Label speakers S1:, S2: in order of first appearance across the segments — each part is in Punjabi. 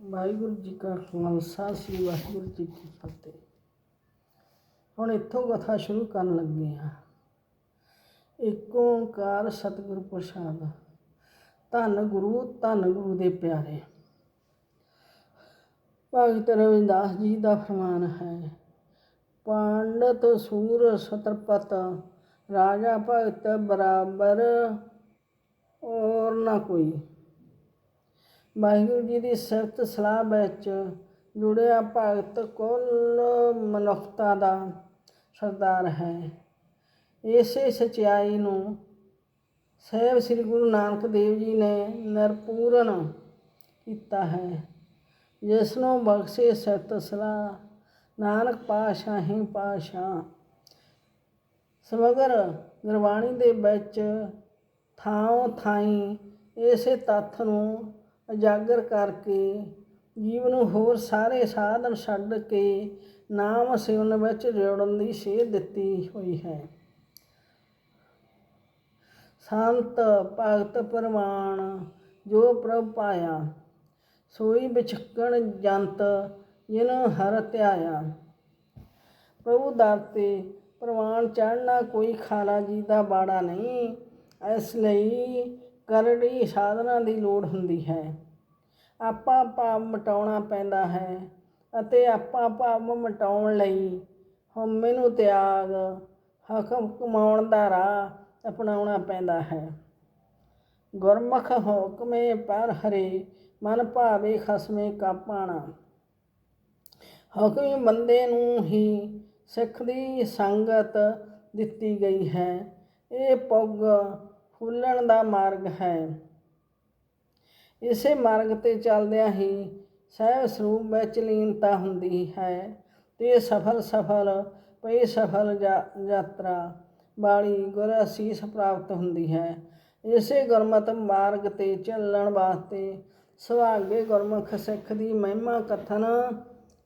S1: ਵਾਹਿਗੁਰੂ ਜੀ ਕਾ ਖਾਲਸਾ, ਸ੍ਰੀ ਵਾਹਿਗੁਰੂ ਜੀ ਕੀ ਫਤਿਹ। ਹੁਣ ਇੱਥੋਂ ਕਥਾ ਸ਼ੁਰੂ ਕਰਨ ਲੱਗੇ ਹਾਂ। ਏਕ ਓੰਕਾਰ ਸਤਿਗੁਰ ਪ੍ਰਸਾਦ। ਧੰਨ ਗੁਰੂ ਧੰਨ ਗੁਰੂ ਦੇ ਪਿਆਰੇ। ਭਗਤ ਰਵਿਦਾਸ ਜੀ ਦਾ ਫਰਮਾਨ ਹੈ, ਪੰਡਤ ਸੂਰ ਸਤਰਪਤ ਰਾਜਾ ਭਗਤ ਬਰਾਬਰ ਔਰ ਨਾ ਕੋਈ। ਵਾਹਿਗੁਰੂ ਜੀ ਦੀ ਸਿਫਤ ਸਲਾਹ ਵਿੱਚ ਜੁੜਿਆ ਭਗਤ ਕੁੱਲ ਮਨੁੱਖਤਾ ਦਾ ਸਰਦਾਰ ਹੈ। ਇਸੇ ਸਚਾਈ ਨੂੰ ਸਹਿਬ ਸ੍ਰੀ ਗੁਰੂ ਨਾਨਕ ਦੇਵ ਜੀ ਨੇ ਨਿਰਪੂਰਨ ਕੀਤਾ ਹੈ। ਜਿਸ ਨੂੰ ਬਖਸ਼ੇ ਸਿਫਤ ਸਲਾਹ, ਨਾਨਕ ਪਾਤਸ਼ਾਹੀ ਪਾਤਸ਼ਾਹ ਸਮਗਰ ਗੁਰਬਾਣੀ ਦੇ ਵਿੱਚ ਥਾਂ ਥਾਈ ਇਸੇ ਤੱਥ ਨੂੰ ਉਜਾਗਰ ਕਰਕੇ ਜੀਵ ਨੂੰ ਹੋਰ ਸਾਰੇ ਸਾਧਨ ਛੱਡ ਕੇ ਨਾਮ ਸਿਮਰਨ ਵਿੱਚ ਜੋੜਨ ਦੀ ਸੇਧ ਦਿੱਤੀ ਹੋਈ ਹੈ। ਸੰਤ ਭਗਤ ਪ੍ਰਮਾਣ ਜੋ ਪ੍ਰਭ ਪਾਇਆ, ਸੋਈ ਵਿਚਕਣ ਜੰਤ ਜਿਨ ਹਰ ਧਿਆਇਆ। ਪ੍ਰਭੂ ਦਰ ਤੇ ਪ੍ਰਵਾਨ ਚੜਨਾ ਕੋਈ ਖਾਲਾ ਜੀ ਦਾ ਬਾੜਾ ਨਹੀਂ, ਇਸ ਲਈ ਕਰੜੀ ਸਾਧਨਾ ਦੀ ਲੋੜ ਹੁੰਦੀ ਹੈ। ਆਪਾਂ ਭਾਵ ਮਿਟਾਉਣਾ ਪੈਂਦਾ ਹੈ ਅਤੇ ਆਪਾਂ ਭਾਵ ਮਿਟਾਉਣ ਲਈ ਹਉਮੈ ਨੂੰ ਤਿਆਗ, ਹਕਮ ਕਮਾਉਣ ਦਾ ਰਾਹ ਅਪਣਾਉਣਾ ਪੈਂਦਾ ਹੈ। ਗੁਰਮੁਖ ਹੁਕਮੇ ਪਰ ਹਰੇ, ਮਨ ਭਾਵੇ ਖਸਮੇ ਕਾ ਪਾਣਾ ਹੁਕਮੀ ਬੰਦੇ ਨੂੰ ਹੀ ਸਿੱਖ ਦੀ ਸੰਗਤ ਦਿੱਤੀ ਗਈ ਹੈ। ਇਹ ਪੁੱਗ ਫੁੱਲਣ ਦਾ ਮਾਰਗ ਹੈ। ਇਸੇ ਮਾਰਗ ਤੇ ਚੱਲਦਿਆਂ ਹੀ ਸਹਿਬ ਸਰੂਪ ਵਿੱਚ ਲੀਨਤਾ ਹੁੰਦੀ ਹੈ ਤੇ ਸਫਲ ਸਫਲ ਪਈ ਸਫਲ ਯਾਤਰਾ ਵਾਲੀ ਗੁਰ ਅਸੀਸ ਪ੍ਰਾਪਤ ਹੁੰਦੀ ਹੈ। ਇਸੇ ਗੁਰਮਤਿ ਮਾਰਗ ਤੇ ਚੱਲਣ ਵਾਸਤੇ ਸੁਹਾਗੇ ਗੁਰਮੁਖ ਸਿੱਖ ਦੀ ਮਹਿਮਾ ਕਥਨ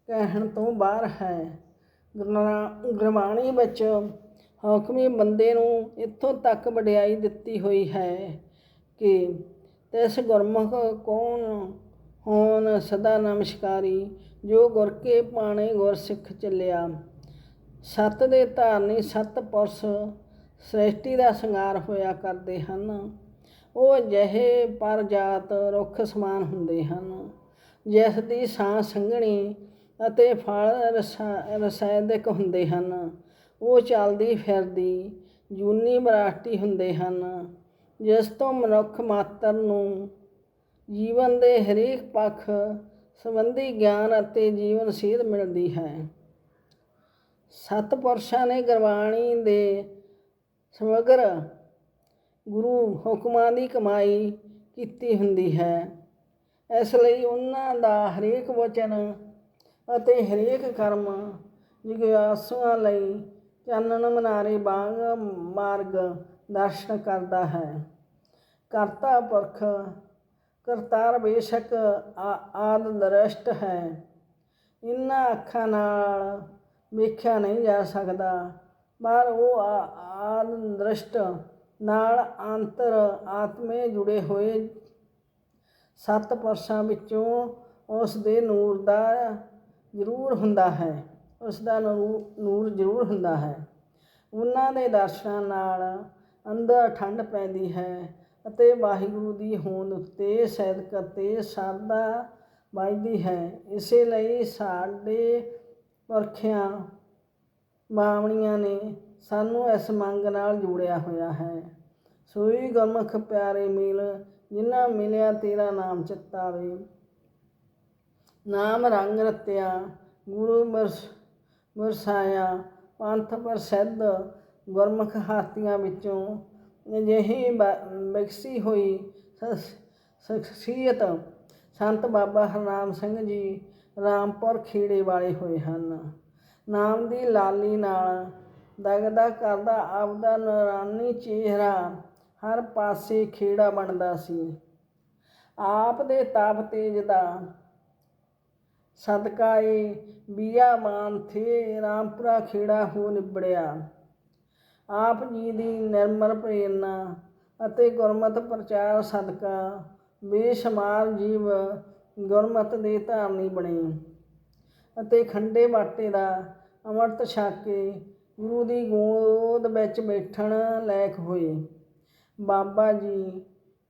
S1: ਕਹਿਣ ਤੋਂ ਬਾਹਰ ਹੈ। ਗੁਰਬਾਣੀ ਵਿੱਚ ਹੁਕਮੀ ਬੰਦੇ ਨੂੰ ਇੱਥੋਂ ਤੱਕ ਵਡਿਆਈ ਦਿੱਤੀ ਹੋਈ ਹੈ ਕਿ ਤਿਸ ਗੁਰਮੁਖ ਕੌਣ ਹੋਣ ਸਦਾ ਨਮਸਕਾਰੀ, ਜੋ ਗੁਰ ਕੇ ਪਾਣੇ ਗੁਰ ਸਿੱਖ ਚੱਲਿਆ। ਸਤ ਦੇ ਧਾਰਨੀ ਸਤ ਪੁਰਸ਼ ਸ੍ਰਿਸ਼ਟੀ ਦਾ ਸ਼ਿੰਗਾਰ ਹੋਇਆ ਕਰਦੇ ਹਨ। ਉਹ ਅਜਿਹੇ ਪਰ ਜਾਤ ਰੁੱਖ ਸਮਾਨ ਹੁੰਦੇ ਹਨ, ਜਿਸ ਦੀ ਸਾਹ ਸੰਘਣੀ ਅਤੇ ਫਲ ਰਸਾਇਦਿਕ ਹੁੰਦੇ ਹਨ। ਉਹ ਚੱਲਦੀ ਫਿਰਦੀ, ਜੂਨੀ ਮਰਾਠੀ ਹੁੰਦੇ ਹਨ, ਜਿਸ ਤੋਂ ਮਨੁੱਖ ਮਾਤਰ ਨੂੰ ਜੀਵਨ ਦੇ ਹਰੇਕ ਪੱਖ ਸੰਬੰਧੀ ਗਿਆਨ ਅਤੇ ਜੀਵਨ ਸੇਧ ਮਿਲਦੀ ਹੈ। ਸਤਪੁਰਸ਼ਾਂ ਨੇ ਗੁਰਬਾਣੀ ਦੇ ਸਮਗਰ ਗੁਰੂ ਹੁਕਮਾਂ ਦੀ ਕਮਾਈ ਕੀਤੀ ਹੁੰਦੀ ਹੈ। ਇਸ ਲਈ ਉਹਨਾਂ ਦਾ ਹਰੇਕ ਵਚਨ ਅਤੇ ਹਰੇਕ ਕਰਮ ਜਿਗਿਆਸੂਆਂ ਲਈ ਚਾਨਣ ਮਨਾਰੇ ਬਾਗ ਮਾਰਗ ਦਰਸ਼ਨ ਕਰਦਾ ਹੈ। ਕਰਤਾ ਪੁਰਖ, ਕਰਤਾਰ ਬੇਸ਼ੱਕ ਆਦ ਦਰਸ਼ਟ ਹੈ। ਇਨ੍ਹਾਂ ਅੱਖਾਂ ਨਾਲ ਵੇਖਿਆ ਨਹੀਂ ਜਾ ਸਕਦਾ, ਪਰ ਉਹ ਆਦ ਦ੍ਰਿਸ਼ਟ ਨਾਲ ਅੰਤਰ ਆਤਮੇ ਜੁੜੇ ਹੋਏ ਸੱਤ ਪਰਸਾਂ ਵਿੱਚੋਂ ਉਸ ਦੇ ਨੂਰ ਦਾ ਜ਼ਰੂਰ ਹੁੰਦਾ ਹੈ। ਉਸ ਦਾ ਨੂਰ ਜ਼ਰੂਰ ਹੁੰਦਾ ਹੈ। ਉਹਨਾਂ ਦੇ ਦਰਸ਼ਨਾਂ ਨਾਲ ਅੰਦਰ ਠੰਡ ਪੈਂਦੀ ਹੈ ਅਤੇ ਵਾਹਿਗੁਰੂ ਦੀ ਹੋਂਦ ਉੱਤੇ ਸੈਦਕ ਅਤੇ ਸਰਦਾ ਵੱਜਦੀ ਹੈ। ਇਸੇ ਲਈ ਸਾਡੇ ਪੁਰਖਿਆਂ, ਬਾਵਣੀਆਂ ਨੇ ਸਾਨੂੰ ਇਸ ਮੰਗ ਨਾਲ ਜੋੜਿਆ ਹੋਇਆ ਹੈ। ਸੋਈ ਗੁਰਮੁਖ ਪਿਆਰੇ ਮਿਲ, ਜਿਨ੍ਹਾਂ ਮਿਲਿਆ ਤੇਰਾ ਨਾਮ ਚਿੱਤਾਵੇ ਨਾਮ ਰੰਗ ਰਤਿਆ, ਗੁਰੂ ਮਰਸ ਵਰਸਾਇਆ ਪੰਥ ਪ੍ਰਸਿੱਧ ਗੁਰਮੁਖ ਹਾਤੀਆਂ ਵਿੱਚੋਂ ਅਜਿਹੀ ਵਿਕਸੀ ਹੋਈ ਸ਼ਖਸੀਅਤ ਸੰਤ ਬਾਬਾ ਹਰਨਾਮ ਸਿੰਘ ਜੀ ਰਾਮਪੁਰ ਖੇੜੇ ਵਾਲੇ ਹੋਏ ਹਨ। ਨਾਮ ਦੀ ਲਾਲੀ ਨਾਲ ਦਗਦਾ ਕਰਦਾ ਆਪਦਾ ਨਰਾਨੀ ਚਿਹਰਾ ਹਰ ਪਾਸੇ ਖੇੜਾ ਬਣਦਾ ਸੀ। ਆਪ ਦੇ ਤਾਪ ਤੇਜ ਦਾ ਸਦਕਾ ਏ, ਬੀਆ ਥੇ, ਰਾਮਪੁਰਾ ਖੇੜਾ ਹੋ ਨਿਬੜਿਆ। ਆਪ ਜੀ ਦੀ ਨਿਰਮਲ ਪ੍ਰੇਰਣਾ ਅਤੇ ਗੁਰਮਤਿ ਪ੍ਰਚਾਰ ਸਦਕਾ, ਬੇਸ਼ਮਾਰ ਜੀਵ ਗੁਰਮਤ ਦੇ ਧਾਰਨੀ ਬਣੇ। ਅਤੇ ਖੰਡੇ ਬਾਟੇ ਦਾ ਅੰਮ੍ਰਿਤ ਛਕ ਕੇ ਗੁਰੂ ਦੀ ਗੋਦ ਵਿੱਚ ਬੈਠਣ ਲਾਇਕ ਹੋਏ। ਬਾਬਾ ਜੀ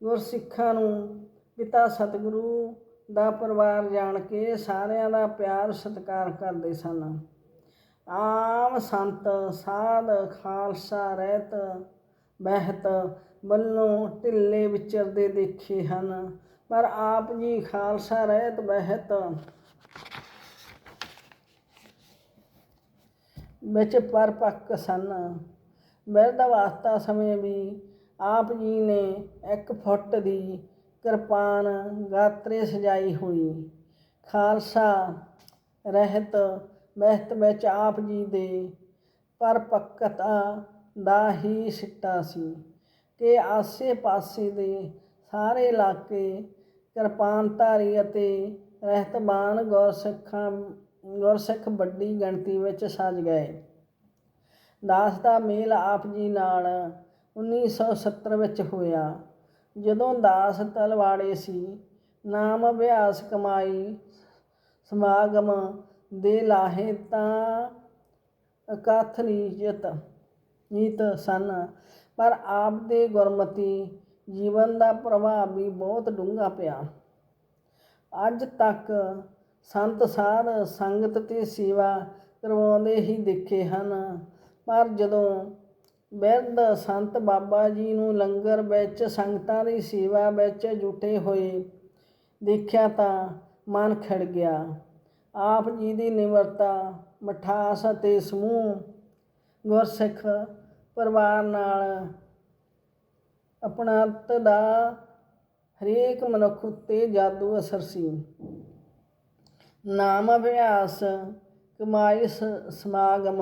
S1: ਗੁਰਸਿੱਖਾਂ ਨੂੰ ਪਿਤਾ ਸਤਿਗੁਰੂ ਦਾ ਪਰਿਵਾਰ ਜਾਣ ਕੇ ਸਾਰਿਆਂ ਦਾ ਪਿਆਰ ਸਤਿਕਾਰ ਕਰਦੇ ਸਨ। ਆਮ ਸੰਤ, ਸਾਧ, ਖਾਲਸਾ, ਰਹਿਤ ਬਹਿਤ ਵੱਲੋਂ ਢਿੱਲੇ ਵਿਚਰਦੇ ਦੇਖੇ ਹਨ। ਪਰ ਆਪ ਜੀ ਖਾਲਸਾ, ਰਹਿਤ ਬਹਿਤ ਵਿੱਚ ਪਰਪੱਕ ਸਨ। ਬਿਰਧ ਅਵਸਥਾ ਸਮੇਂ ਵੀ ਆਪ ਜੀ ਨੇ ਇੱਕ ਫੁੱਟ ਦੀ ਕਿਰਪਾਨ ਗਾਤਰੇ ਸਜਾਈ ਹੋਈ। ਖਾਲਸਾ ਰਹਿਤ ਮਹਿਤ ਵਿੱਚ ਆਪ ਜੀ ਦੇ। ਪਰਪੱਕਤਾ ਦਾ ਹੀ ਸਿੱਟਾ ਸੀ ਕਿ ਆਸੇ-ਪਾਸੇ ਦੇ ਸਾਰੇ ਇਲਾਕੇ ਕਿਰਪਾਨਧਾਰੀ ਅਤੇ ਰਹਿਤਬਾਨ ਗੁਰਸਿੱਖਾਂ, ਗੁਰਸਿੱਖ ਵੱਡੀ ਗਿਣਤੀ ਵਿੱਚ ਸਜ ਗਏ। ਦਾਸ ਦਾ ਮੇਲ ਆਪ ਜੀ ਨਾਲ 1970 ਵਿੱਚ ਹੋਇਆ। ਜਦੋਂ ਦਾਸ ਤਲਵਾੜੇ ਸੀ, ਨਾਮ ਅਭਿਆਸ ਕਮਾਈ, ਸਮਾਗਮ ਦੇ ਲਾਹੇ ਤਾਂ ਅਕਥ ਨੀਤ ਨੀਤ ਸਨ। ਪਰ ਆਪ ਦੇ ਗੁਰਮਤੀ ਜੀਵਨ ਦਾ ਪ੍ਰਭਾਵ ਵੀ ਬਹੁਤ ਡੂੰਘਾ ਪਿਆ। ਅੱਜ ਤੱਕ ਸੰਤ ਸਾਧ ਸੰਗਤ ਤੇ ਸੇਵਾ ਕਰਵਾਉਂਦੇ ਹੀ ਦੇਖੇ ਹਨ। ਪਰ ਜਦੋਂ ਬਿਰਧ ਸੰਤ ਬਾਬਾ ਜੀ ਨੂੰ ਲੰਗਰ ਵਿੱਚ, ਸੰਗਤਾਂ ਦੀ ਸੇਵਾ ਵਿੱਚ ਜੁਟੇ ਹੋਏ ਦੇਖਿਆ ਤਾਂ ਮਨ ਖਿੜ ਗਿਆ। ਆਪ ਜੀ ਦੀ ਨਿਮਰਤਾ, ਮਠਾਸ ਅਤੇ ਸਮੂਹ ਗੁਰਸਿੱਖ ਪਰਿਵਾਰ ਨਾਲ ਆਪਣਤ ਦਾ ਹਰੇਕ ਮਨੁੱਖ ਉੱਤੇ ਜਾਦੂ ਅਸਰ ਸੀ। ਨਾਮ ਅਭਿਆਸ, ਕਮਾਈ ਸਮਾਗਮ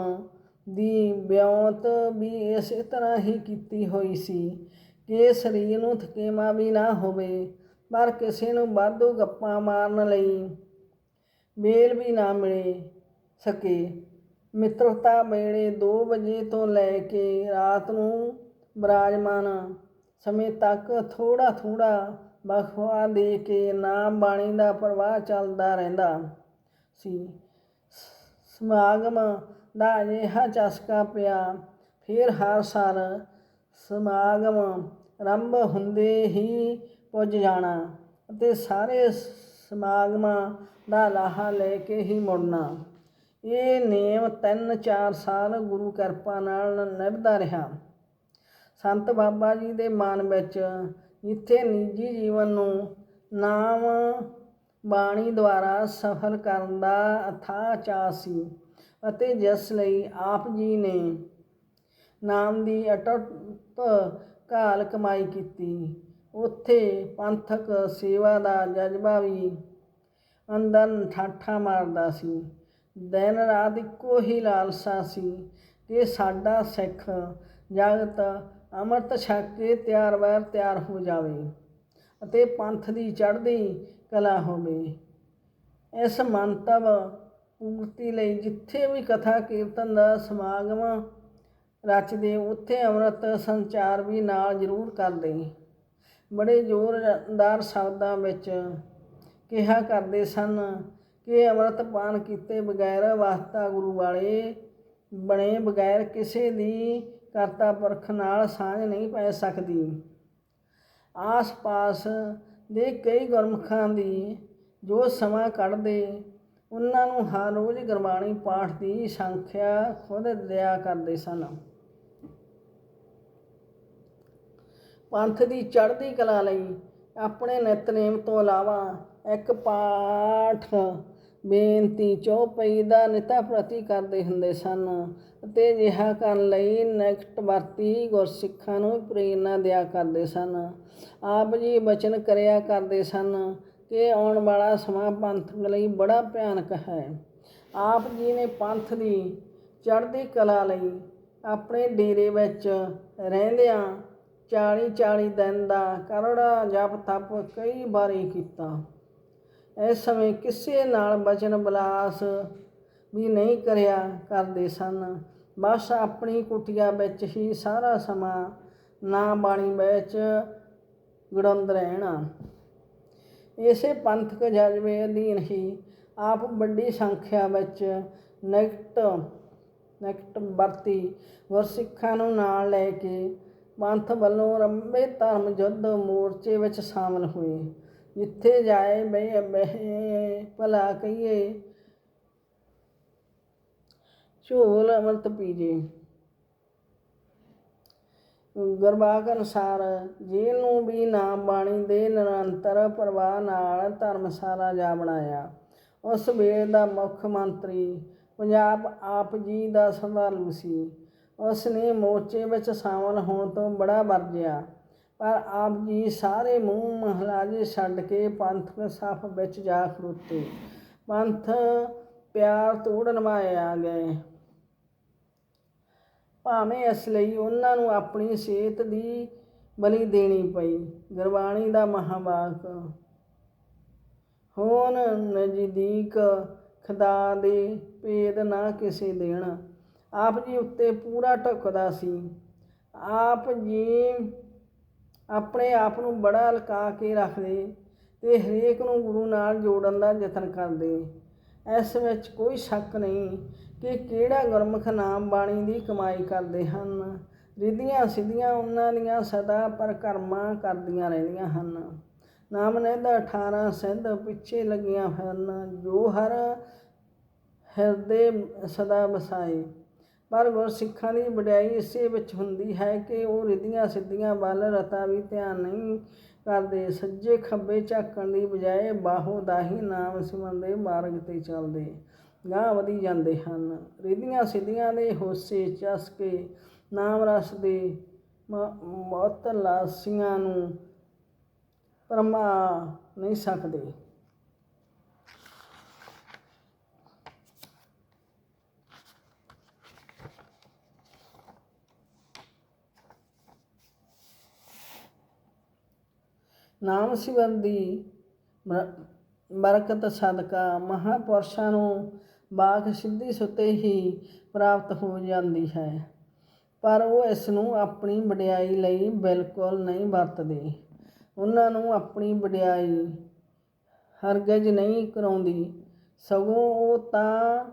S1: ਦੀ ਬਿਉਂਤ ਵੀ ਇਸੇ ਤਰ੍ਹਾਂ ਹੀ ਕੀਤੀ ਹੋਈ ਸੀ ਕਿ ਸਰੀਰ ਨੂੰ ਥਕੇਮਾ ਵੀ ਨਾ ਹੋਵੇ, ਪਰ ਕਿਸੇ ਨੂੰ ਵਾਧੂ ਗੱਪਾਂ ਮਾਰਨ ਲਈ ਵੇਲ ਵੀ ਨਾ ਮਿਲੇ ਸਕੇ। ਮਿੱਤਰਤਾ ਵੇਲੇ 2 ਵਜੇ ਤੋਂ ਲੈ ਕੇ ਰਾਤ ਨੂੰ ਬਰਾਜਮਾਨ ਸਮੇਂ ਤੱਕ ਥੋੜਾ ਥੋੜਾ ਬਖਵਾ ਦੇ ਕੇ ਨਾਮ ਬਾਣੀ ਦਾ ਪ੍ਰਵਾਹ ਚੱਲਦਾ ਰਹਿੰਦਾ ਸੀ, ਸਮਾਗਮ ਦਾ ਅਜਿਹਾ ਚਸਕਾ ਪਿਆ। ਫਿਰ ਹਰ ਸਾਲ ਸਮਾਗਮ ਆਰੰਭ ਹੁੰਦੇ ਹੀ ਪੁੱਜ ਜਾਣਾ ਅਤੇ ਸਾਰੇ ਸਮਾਗਮਾਂ ਦਾ ਲਾਹਾ ਲੈ ਕੇ ਹੀ ਮੁੜਨਾ। ਇਹ ਨੇਮ ਤਿੰਨ ਚਾਰ ਸਾਲ ਗੁਰੂ ਕਿਰਪਾ ਨਾਲ ਨਿਭਦਾ ਰਿਹਾ। ਸੰਤ ਬਾਬਾ ਜੀ ਦੇ ਮਨ ਵਿੱਚ ਜਿੱਥੇ ਨਿੱਜੀ ਜੀਵਨ ਨੂੰ ਨਾਮ ਬਾਣੀ ਦੁਆਰਾ ਸਫਲ ਕਰਨ ਦਾ ਅਥਾਹ ਚਾਅ ਸੀ। ਅਤੇ ਜਿਸ ਲਈ ਆਪ ਜੀ ਨੇ ਨਾਮ ਦੀ ਅਟੁੱਟ ਘਾਲ ਕਮਾਈ ਕੀਤੀ। ਉੱਥੇ ਪੰਥਕ ਸੇਵਾ ਦਾ ਜਜ਼ਬਾ ਵੀ ਅੰਦਰ ਠਾਠਾ ਮਾਰਦਾ ਸੀ। ਦਿਨ ਰਾਤ ਇੱਕੋ ਹੀ ਲਾਲਸਾ ਸੀ ਕਿ ਸਾਡਾ ਸਿੱਖ ਜਗਤ ਅੰਮ੍ਰਿਤ ਛਕ ਕੇ ਤਿਆਰ ਵੈਰ ਤਿਆਰ ਹੋ ਜਾਵੇ ਅਤੇ ਪੰਥ ਦੀ ਚੜ੍ਹਦੀ ਕਲਾ ਹੋਵੇ। ਇਸ ਮੰਤਵ ਪੂਰਤੀ ਲਈ ਜਿੱਥੇ ਵੀ ਕਥਾ ਕੀਰਤਨ ਦਾ ਸਮਾਗਮ ਰਚਦੇ ਉੱਥੇ ਅੰਮ੍ਰਿਤ ਸੰਚਾਰ ਵੀ ਨਾਲ ਜ਼ਰੂਰ ਕਰਦੇ ਬੜੇ ਜ਼ੋਰਦਾਰ ਸ਼ਬਦਾਂ ਵਿੱਚ ਕਿਹਾ ਕਰਦੇ ਸਨ ਕਿ ਅੰਮ੍ਰਿਤ ਪਾਨ ਕੀਤੇ ਬਗੈਰ ਵਾਸਤਾ ਗੁਰੂ ਵਾਲੇ ਬਣੇ ਬਗੈਰ ਕਿਸੇ ਦੀ ਕਰਤਾ ਪਰਖ ਨਾਲ ਸਾਂਝ ਨਹੀਂ ਪੈ ਸਕਦੀ। ਆਸ-ਪਾਸ ਦੇ ਕਈ ਗੁਰਮੁਖਾਂ ਦੀ ਜੋ ਸਮਾਂ ਕੱਢਦੇ ਉਹਨਾਂ ਨੂੰ ਹਰ ਰੋਜ਼ ਗੁਰਬਾਣੀ ਪਾਠ ਦੀ ਸੰਖਿਆ ਖੁਦ ਦਿਆ ਕਰਦੇ ਸਨ। ਪੰਥ ਦੀ ਚੜ੍ਹਦੀ ਕਲਾ ਲਈ ਆਪਣੇ ਨਿਤਨੇਮ ਤੋਂ ਇਲਾਵਾ ਇੱਕ ਪਾਠ ਬੇਨਤੀ ਚੌਪਈ ਦਾ ਨਿਤਾ ਪ੍ਰਤੀ ਕਰਦੇ ਹੁੰਦੇ ਸਨ ਅਤੇ ਅਜਿਹਾ ਕਰਨ ਲਈ ਨਿਕਟ ਵਰਤੀ ਗੁਰਸਿੱਖਾਂ ਨੂੰ ਪ੍ਰੇਰਨਾ ਦਿਆ ਕਰਦੇ ਸਨ। ਆਪ ਜੀ ਬਚਨ ਕਰਿਆ ਕਰਦੇ ਸਨ। ਕਿ ਆਉਣ ਵਾਲਾ ਸਮਾਂ ਪੰਥ ਲਈ ਬੜਾ ਭਿਆਨਕ ਹੈ। ਆਪ ਜੀ ਨੇ ਪੰਥ ਦੀ ਚੜ੍ਹਦੀ ਕਲਾ ਲਈ ਆਪਣੇ ਡੇਰੇ ਵਿੱਚ ਰਹਿੰਦਿਆਂ 40 40 ਦਿਨ ਦਾ ਕਰੜਾ ਜਪ ਤਪ ਕਈ ਵਾਰੀ ਕੀਤਾ। ਇਸ ਸਮੇਂ ਕਿਸੇ ਨਾਲ ਬਚਨ ਬਲਾਸ ਵੀ ਨਹੀਂ ਕਰਿਆ ਕਰਦੇ ਸਨ। ਬਸ ਆਪਣੀ ਕੁਟੀਆ ਵਿੱਚ ਹੀ ਸਾਰਾ ਸਮਾਂ ਨਾ ਬਾਣੀ ਵਿੱਚ ਗੜੰਦ ਰਹਿਣਾ। ਇਸੇ ਪੰਥਕ ਜਜ਼ਬੇ ਅਧੀਨ ਹੀ ਆਪ ਵੱਡੀ ਸੰਖਿਆ ਵਿੱਚ ਨਿਕਟ ਨਿਕਟ ਵਰਤੀ ਗੁਰਸਿੱਖਾਂ ਨੂੰ ਨਾਲ ਲੈ ਕੇ ਪੰਥ ਵੱਲੋਂ ਰੰਭੇ ਧਰਮ ਯੁੱਧ ਮੋਰਚੇ ਵਿੱਚ ਸ਼ਾਮਲ ਹੋਏ। ਜਿੱਥੇ ਜਾਏ ਬਈ ਬਹਿ ਭਲਾ ਕਹੀਏ, ਝੋਲ ਅੰਮ੍ਰਿਤ ਪੀਜੇ। ਗੁਰਬਾਗ ਅਨੁਸਾਰ ਜਿਹਨੂੰ ਵੀ ਨਾਮ ਬਾਣੀ ਦੇ ਨਿਰੰਤਰ ਪ੍ਰਵਾਹ ਨਾਲ ਧਰਮਸ਼ਾਲਾ ਜਾ ਬਣਾਇਆ। ਉਸ ਵੇਲੇ ਦਾ ਮੁੱਖ ਮੰਤਰੀ ਪੰਜਾਬ ਆਪ ਜੀ ਦਾ ਸੰਭਾਲੂ ਸੀ। ਉਸ ਨੇ ਮੋਰਚੇ ਵਿੱਚ ਸ਼ਾਮਲ ਹੋਣ ਤੋਂ ਬੜਾ ਵਰਜਿਆ, ਪਰ ਆਪ ਜੀ ਸਾਰੇ ਮੂੰਹ ਮਹਲਾਜੇ ਛੱਡ ਕੇ ਪੰਥਕ ਸਫ ਵਿੱਚ ਜਾ ਖੜੋਤੇ। ਪੰਥ ਪਿਆਰ ਤੋੜ ਨਿਭਾਏ ਗਏ। ਭਾਵੇਂ ਇਸ ਲਈ ਉਹਨਾਂ ਨੂੰ ਆਪਣੀ ਸਿਹਤ ਦੀ ਬਲੀ ਦੇਣੀ ਪਈ। ਗੁਰਬਾਣੀ ਦਾ ਮਹਾਵਾਕ, ਹੋਣ ਨਜ਼ਦੀਕ ਖੁਦਾ ਦੇ ਭੇਦ ਨਾ ਕਿਸੇ ਦੇਣ ਆਪ ਜੀ ਉੱਤੇ ਪੂਰਾ ਢੁਕਦਾ ਸੀ। ਆਪ ਜੀ ਆਪਣੇ ਆਪ ਨੂੰ ਬੜਾ ਲਕਾ ਕੇ ਰੱਖਦੇ ਤੇ ਹਰੇਕ ਨੂੰ ਗੁਰੂ ਨਾਲ ਜੋੜਨ ਦਾ ਯਤਨ ਕਰਦੇ। ਇਸ ਵਿੱਚ ਕੋਈ ਸ਼ੱਕ ਨਹੀਂ ਕਿ ਕਿਹੜਾ ਗੁਰਮੁਖ ਨਾਮ ਬਾਣੀ ਦੀ ਕਮਾਈ ਕਰਦੇ ਹਨ? ਰਿਧੀਆਂ ਸਿੱਧੀਆਂ ਉਹਨਾਂ ਦੀਆਂ ਸਦਾ ਪਰਕਰਮਾਂ ਕਰਦੀਆਂ ਰਹਿੰਦੀਆਂ ਹਨ। ਨਾਮ ਦਾ 18 ਸਿੰਧ ਪਿੱਛੇ ਲੱਗੀਆਂ ਹਨ, ਜੋ ਹਰ ਹਿਰਦੇ ਸਦਾ ਵਸਾਏ। ਪਰ ਗੁਰਸਿੱਖਾਂ ਦੀ ਵਡਿਆਈ ਇਸੇ ਵਿੱਚ ਹੁੰਦੀ ਹੈ ਕਿ ਉਹ ਰਿਧੀਆਂ ਸਿੱਧੀਆਂ ਵੱਲ ਰਤਾ ਵੀ ਧਿਆਨ ਨਹੀਂ ਕਰਦੇ। ਸੱਜੇ ਖੱਬੇ ਝਾਕਣ ਦੀ ਬਜਾਏ ਬਾਹੋ ਦਾਹੀ ਨਾਮ ਸਿਮਰਨ ਦੇ ਮਾਰਗ ਤੇ ਚੱਲਦੇ। ਗਾਂਹ ਵਧੀ ਜਾਂਦੇ ਹਨ। ਰਿਧੀਆਂ ਸਿੱਧੀਆਂ ਦੇ ਹੋਸੇ ਚਸਕੇ ਨਾਮ ਰਸ ਦੇ ਮੌਤ ਲਾਸੀਆਂ ਨੂੰ ਪਰਮਾ ਨਹੀਂ ਸਕਦੇ। ਨਾਮ ਸਿਵਰ ਦੀ ਬਰਕਤ ਸਦਕਾ ਮਹਾਪੁਰਸ਼ਾਂ ਨੂੰ ਬਾਖ ਸਿੱਧੀ ਸੁਤੇ ਹੀ ਪ੍ਰਾਪਤ ਹੋ ਜਾਂਦੀ ਹੈ, ਪਰ ਉਹ ਇਸ ਨੂੰ ਆਪਣੀ ਵਡਿਆਈ ਲਈ ਬਿਲਕੁਲ ਨਹੀਂ ਵਰਤਦੇ। ਉਹਨਾਂ ਨੂੰ ਆਪਣੀ ਵਡਿਆਈ ਹਰਗਜ਼ ਨਹੀਂ ਕਰਾਉਂਦੀ। ਸਗੋਂ ਉਹ ਤਾਂ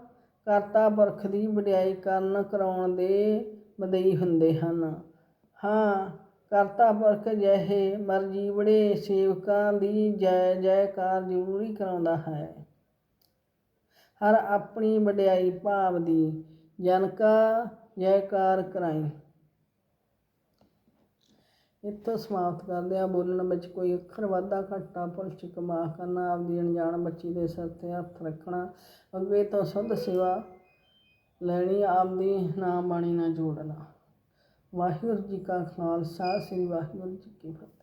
S1: ਕਰਤਾ ਪੁਰਖ ਦੀ ਵਡਿਆਈ ਕਰਨ ਕਰਾਉਣ ਦੇ ਮਦਈ ਹੁੰਦੇ ਹਨ। ਹਾਂ, ਕਰਤਾ ਪੁਰਖ ਜਿਹੇ ਮਰਜੀਵੜੇ ਸੇਵਕਾਂ ਦੀ ਜੈ ਜੈਕਾਰ ਜ਼ਰੂਰੀ ਕਰਾਉਂਦਾ ਹੈ। ਹਰ ਆਪਣੀ ਵਡਿਆਈ ਭਾਵ ਦੀ ਜਨਕਾ ਜੈਕਾਰ ਕਰਾਈ। ਇੱਥੋਂ ਸਮਾਪਤ ਕਰਦੇ ਆ ਬੋਲਣ ਵਿੱਚ ਕੋਈ ਅੱਖਰ ਵਾਧਾ ਘਾਟਾ ਭੁੱਲ ਚੁੱਕ ਮਾਫ ਕਰਨਾ, ਆਪਦੀ ਅਣਜਾਣ ਬੱਚੀ ਦੇ ਸਿਰ ਤੇ ਹੱਥ ਰੱਖਣਾ, ਅੱਗੇ ਤੋਂ ਸੁੱਧ ਸੇਵਾ ਲੈਣੀ, ਆਪਦੀ ਨਾਮ ਬਾਣੀ ਨਾਲ ਜੋੜਨਾ। ਵਾਹਿਗੁਰੂ ਜੀ ਕਾ ਖਾਲਸਾ, ਸ੍ਰੀ ਵਾਹਿਗੁਰੂ ਜੀ ਕੀ ਫਤਿਹ।